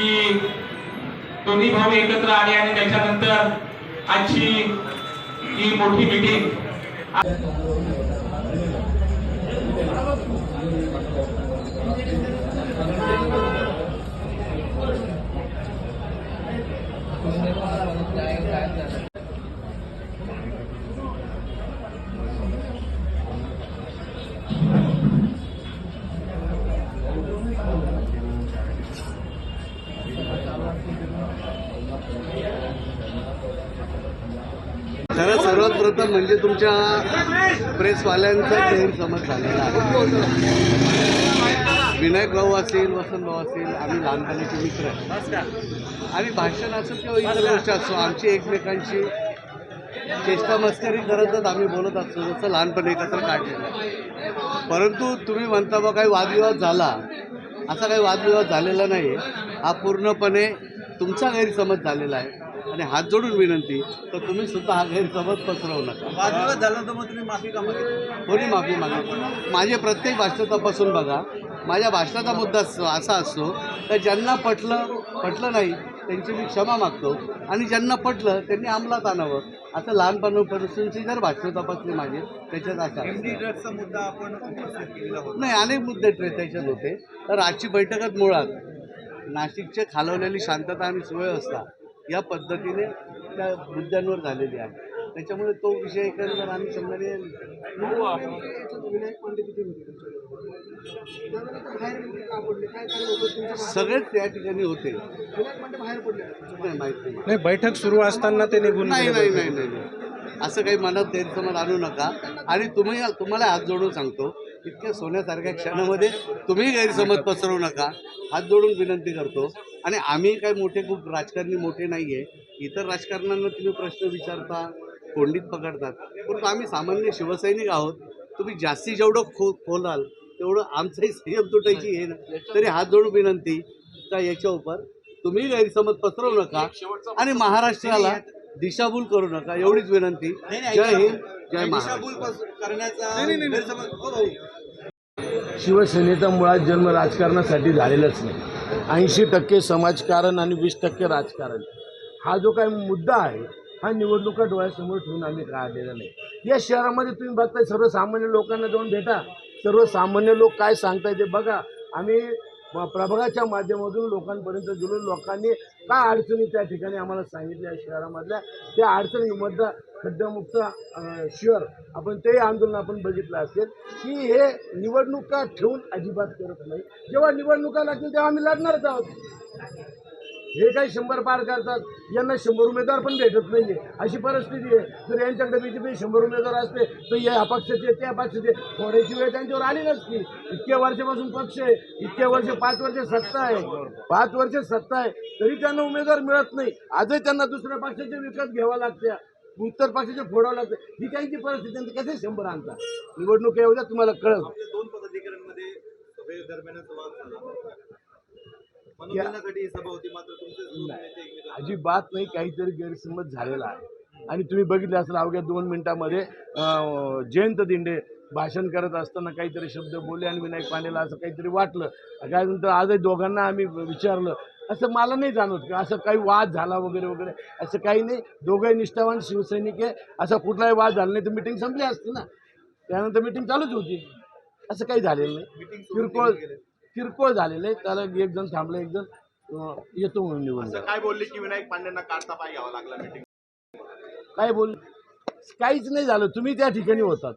की दोन्ही भाऊ एकत्र आले आणि त्याच्यानंतर आजची ही मोठी मिटिंग सर्वात प्रथम म्हणजे तुमच्या प्रेसवाल्यांचा गैरसमज झालेला आहे. विनायक भाऊ असेल वसंत भाऊ असेल आम्ही लहानपणीचे मित्र आहे. आणि भाषण असो किंवा इतर गोष्ट असो आमची एकमेकांची चेष्टा मस्करी करतच आम्ही बोलत असतो जसं लहानपणी एकत्र काढलेलं परंतु तुम्ही म्हणता बा काही वादविवाद झाला. असा काही वादविवाद झालेला नाही हा पूर्णपणे तुमचा गैरसमज झालेला आहे. आणि हात जोडून विनंती तर तुम्ही सुद्धा हा गैरसमज पसरवू नका. वादविवाद झाला तर मग तुम्ही माफी का मागितली? कोणी माफी मागितली माझे प्रत्येक भाषण तपासून बघा. माझ्या भाषणाचा मुद्दा असा असतो तर ज्यांना पटलं पटलं नाही त्यांची मी क्षमा मागतो. आणि ज्यांना पटलं त्यांनी अंमलात आणावं. असं लहानपणापासूनची जर भाषणं तपासली माझी त्याच्यात असं. ड्रग्सचा मुद्दा आपण नाही अनेक मुद्दे त्याच्यात होते. तर आजची बैठकच मुळात. नाशिकचे खालवलेली शांतता आणि सुव्यवस्था. या पद्धतीने त्या मुद्द्यांवर झालेली आहे. त्याच्यामुळे तो विषय एकंदर आम्ही समजाने सगळेच त्या ठिकाणी होते. नाही बैठक सुरू असताना ते निघून. नाही नाही नाही नाही. असं काही मनात गैरसमज आणू नका. आणि तुम्ही तुम्हाला हात जोडून सांगतो. इतक्या सोन्यासारख्या क्षणामध्ये तुम्ही गैरसमज पसरवू नका. हात जोडून विनंती करतो. आणि आम्ही काय मोठे खूप राजकारणी मोठे नाही आहे इतर राजकारण्यांना तुम्ही प्रश्न विचारता कोंडीत पकडतात. परंतु आम्ही सामान्य शिवसैनिक आहोत. तुम्ही जास्ती जेवढं खो खोलाल तेवढं आमचंही संयम तुटायची हे ना. तरी हात जोडून विनंती का याच्या उपर तुम्ही गैरसमज पसरवू नका. आणि महाराष्ट्राला दिशाभूल करू नका. एवढीच विनंती. जय. हिंद. जय हो भाऊ. शिवसेनेचा मुळात जन्म राजकारणासाठी झालेलाच नाही. ऐंशी टक्के समाजकारण आणि वीस टक्के राजकारण. हा जो काही मुद्दा आहे हा निवडणुका डोळ्यासमोर ठेवून आम्ही काढलेला नाही. या शहरामध्ये तुम्ही बघताय सर्वसामान्य लोकांना जाऊन भेटा. सर्वसामान्य लोक काय सांगताय ते बघा. आम्ही प्रभागाच्या माध्यमातून लोकांपर्यंत गेलो. लोकांनी काय अडचणी त्या ठिकाणी आम्हाला सांगितल्या शहरामधल्या? त्या अडचणीमधलं खड्डामुक्त शहर आपण ते आंदोलन आपण बघितलं असेल की हे निवडणुका ठेवून अजिबात करत नाही. जेव्हा निवडणुका लागतील तेव्हा आम्ही लढणारच आहोत. हे काही शंभर पार करतात. यांना शंभर उमेदवार पण भेटत नाहीये. अशी परिस्थिती आहे. जर यांच्याकडे बीजेपी शंभर उमेदवार असते तर या पक्षाचे त्या पक्षाचे थोड्याची वेळ त्यांच्यावर आली नसती. इतक्या वर्षापासून पक्ष आहे. इतक्या वर्ष पाच वर्ष सत्ता आहे. पाच वर्ष सत्ता आहे. तरी त्यांना उमेदवार मिळत नाही. आजही त्यांना दुसऱ्या पक्षाचे विकत घ्यावा लागत्या उत्तर पक्षाचे फोडावं लागतं. ही त्यांची परिस्थिती कसे शंभर आणतात? निवडणूक येऊ तुम्हाला कळत दोन पदाधिकाऱ्यांमध्ये सभेदरम्यानच अजिबात नाही काहीतरी गैरसमज झालेला आहे. आणि तुम्ही बघितले असेल अवघ्या दोन मिनिटामध्ये जयंत दिंडे भाषण करत असताना काहीतरी शब्द बोलले आणि विनायक पांडेला असं काहीतरी वाटलं. काय नंतर आजही दोघांना आम्ही विचारलं असं मला नाही जाणवत की असं काही वाद झाला वगैरे वगैरे. असं काही नाही. दोघंही निष्ठावान शिवसैनिक आहे. असा कुठलाही वाद झाला नाही तर मिटिंग संपली असती ना. त्यानंतर मिटिंग चालूच होती. असं काही झालेलं नाही. किरकोळ. किरकोळ झालेलं आहे. त्याला एक जण थांबलं एक जण येतो म्हणून निवडून असं काय बोलले की विनायक पांडेंना काढता पाय घ्यावा लागला मीटिंग काय बोल काहीच नाही झालं. तुम्ही त्या ठिकाणी होतात.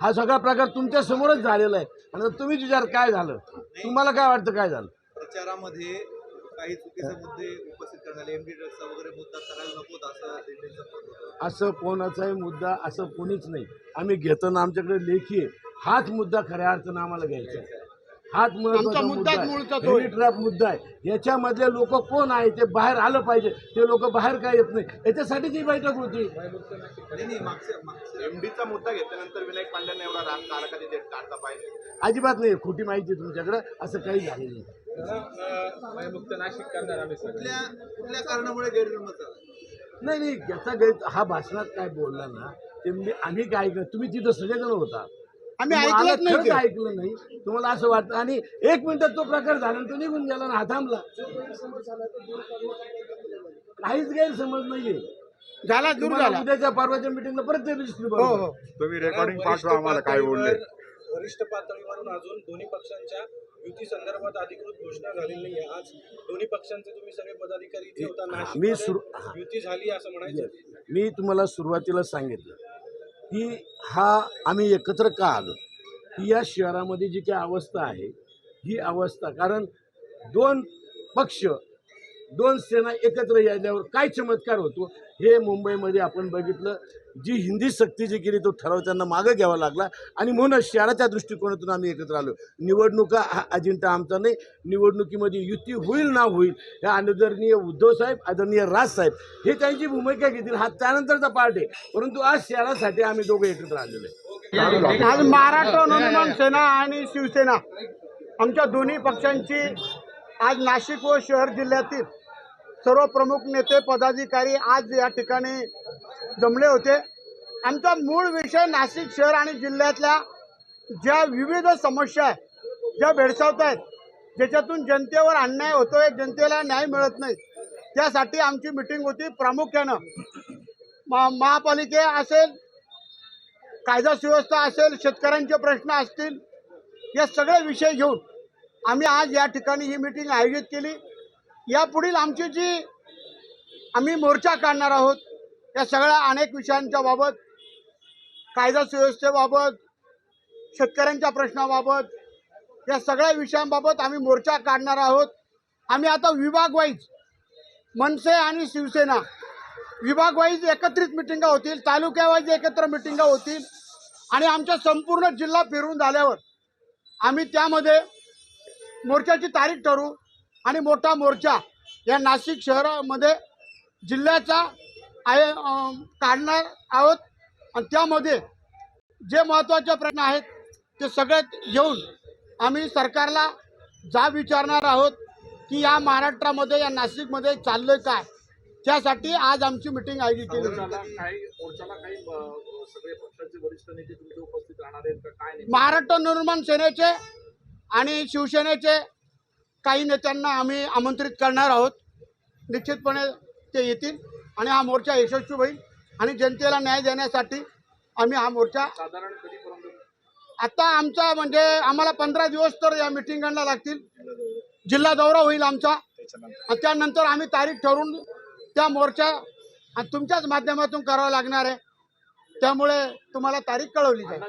हा सगळा प्रकार तुमच्या समोरच झालेला आहे. आणि तुम्हीच विचार काय झालं? तुम्हाला काय वाटतं काय झालं? प्रचारामध्ये काही चुकीचे मुद्दे उपस्थित करण्यात आले. एमडी ड्रग्सचा वगैरे मुद्दा करायला नको असं असं कोणाचाही मुद्दा असं कोणीच नाही. आम्ही घेताना आमच्याकडे लेखी हाच मुद्दा खऱ्या अर्थानं आम्हाला घ्यायचा हाच महत्त्वाचा मुद्दा आहे. trap मुद्दा आहे. याच्यामधले लोक कोण आहे? ते बाहेर आलं पाहिजे. ते लोक बाहेर काय येत नाही. याच्यासाठीच ही बैठक होती. एमडीचा मुद्दा घेतल्यानंतर विनायक पांडेंना एवढा राग काढला का ते काढता पाहिजे? अजिबात नाही. खोटी माहिती तुमच्याकडे. असं काही झालेलं नाही. कुठल्या कुठल्या कारणामुळे गैरसमज झाला? नाही नाही. याचा गैर हा भाषणात काय बोलला ना ते म्हणजे आम्ही काय तुम्ही तिथं सगळेजण होता. आम्ही मला ऐकलंच नाही ते. ऐकलं नाही. तुम्हाला असं वाटतं. आणि एक मिनिटात तो प्रकार झाला आणि तो निघून गेला ना हा थांबला. काहीच गैरसमज नाहीये. झाला दूर तुम्हाला झाला. उद्याच्या परवाच्या मिटिंगला परत ते दिसली हो हो. तुम्ही रेकॉर्डिंग पाठवा आम्हाला काय बोलले. वरिष्ठ पातळीवरून अजून दोन्ही पक्षांच्या युती संदर्भात अधिकृत घोषणा झालेली नाही आज दोन्ही पक्षांचे तुम्ही सगळे पदाधिकारी इथे होता मी नाशिकमध्ये सुरु- हा. युती झाली असं म्हणायचं. मी तुम्हाला सुरुवातीला सांगितलं. की हा आम्ही एकत्र का आलो? की या शहरामध्ये जी काही अवस्था आहे ही अवस्था कारण दोन पक्ष दोन सेना एकत्र यायल्यावर काय चमत्कार होतो? हे मुंबईमध्ये आपण बघितलं. जी हिंदी सक्ती जी केली तो ठराव त्यांना मागं घ्यावा लागला. आणि म्हणून शहराच्या दृष्टिकोनातून आम्ही एकत्र आलो. निवडणुका हा अजिंठा आमचा नाही. निवडणुकीमध्ये युती होईल ना होईल हे आदरणीय उद्धव साहेब आदरणीय राजसाहेब हे त्यांची भूमिका घेतील. हा त्यानंतरचा पार्ट आहे. परंतु आज शहरासाठी आम्ही दोघं एकत्र आलेलो आहे. आज महाराष्ट्र नवनिर्माण सेना आणि शिवसेना आमच्या दोन्ही पक्षांची आज नाशिक व शहर जिल्ह्यातील सर्व प्रमुख नेते पदाधिकारी आज या ठिकाणी जमले होते. आमचा मूळ विषय नाशिक शहर आणि जिल्ह्यातल्या ज्या विविध समस्या आहेत ज्या भेडसावत आहेत ज्याच्यातून जनतेवर अन्याय होतोय जनतेला न्याय मिळत नाही त्यासाठी आमची मिटिंग होती. प्रामुख्यानं मा महापालिके असेल कायदा सुव्यवस्था असेल शेतकऱ्यांचे प्रश्न असतील या सगळे विषय घेऊन आम्ही आज या ठिकाणी ही मिटिंग आयोजित केली. यापुढील आमची जी आम्ही मोर्चा काढणार आहोत या सगळ्या अनेक विषयांच्या बाबत कायदा सुव्यवस्थेबाबत शेतकऱ्यांच्या प्रश्नाबाबत या सगळ्या विषयांबाबत आम्ही मोर्चा काढणार आहोत. आम्ही आता विभाग वाईज मनसे आणि शिवसेना विभाग वाईज एकत्रित मिटिंगा होतील तालुक्यावाईज एकत्र मिटिंगा होतील आणि आमच्या संपूर्ण जिल्हा फिरून झाल्यावर आम्ही त्यामध्ये मोर्चाची तारीख ठरवू. आणि मोठा मोर्चा या नाशिक शहरामध्ये जिल्ह्याचा आहे काढणार आहोत. आणि त्यामध्ये जे महत्त्वाचे प्रश्न आहेत ते सगळे घेऊन आम्ही सरकारला जा विचारणार आहोत की या महाराष्ट्रामध्ये या नाशिकमध्ये चाललंय काय? त्यासाठी आज आमची मिटिंग आयोजित केली. महाराष्ट्र निर्माण सेनेचे आणि शिवसेनेचे काही नेत्यांना आम्ही आमंत्रित करणार आहोत. निश्चितपणे ते येतील आणि हा मोर्चा यशस्वी होईल आणि जनतेला न्याय देण्यासाठी आम्ही हा मोर्चा आता आमचा म्हणजे आम्हाला पंधरा दिवस तर या मिटिंगांना लागतील. जिल्हा दौरा होईल आमचा. आणि त्यानंतर आम्ही तारीख ठरवून त्या मोर्चा तुमच्याच माध्यमातून करावा लागणार आहे. त्यामुळे तुम्हाला तारीख कळवली जाईल.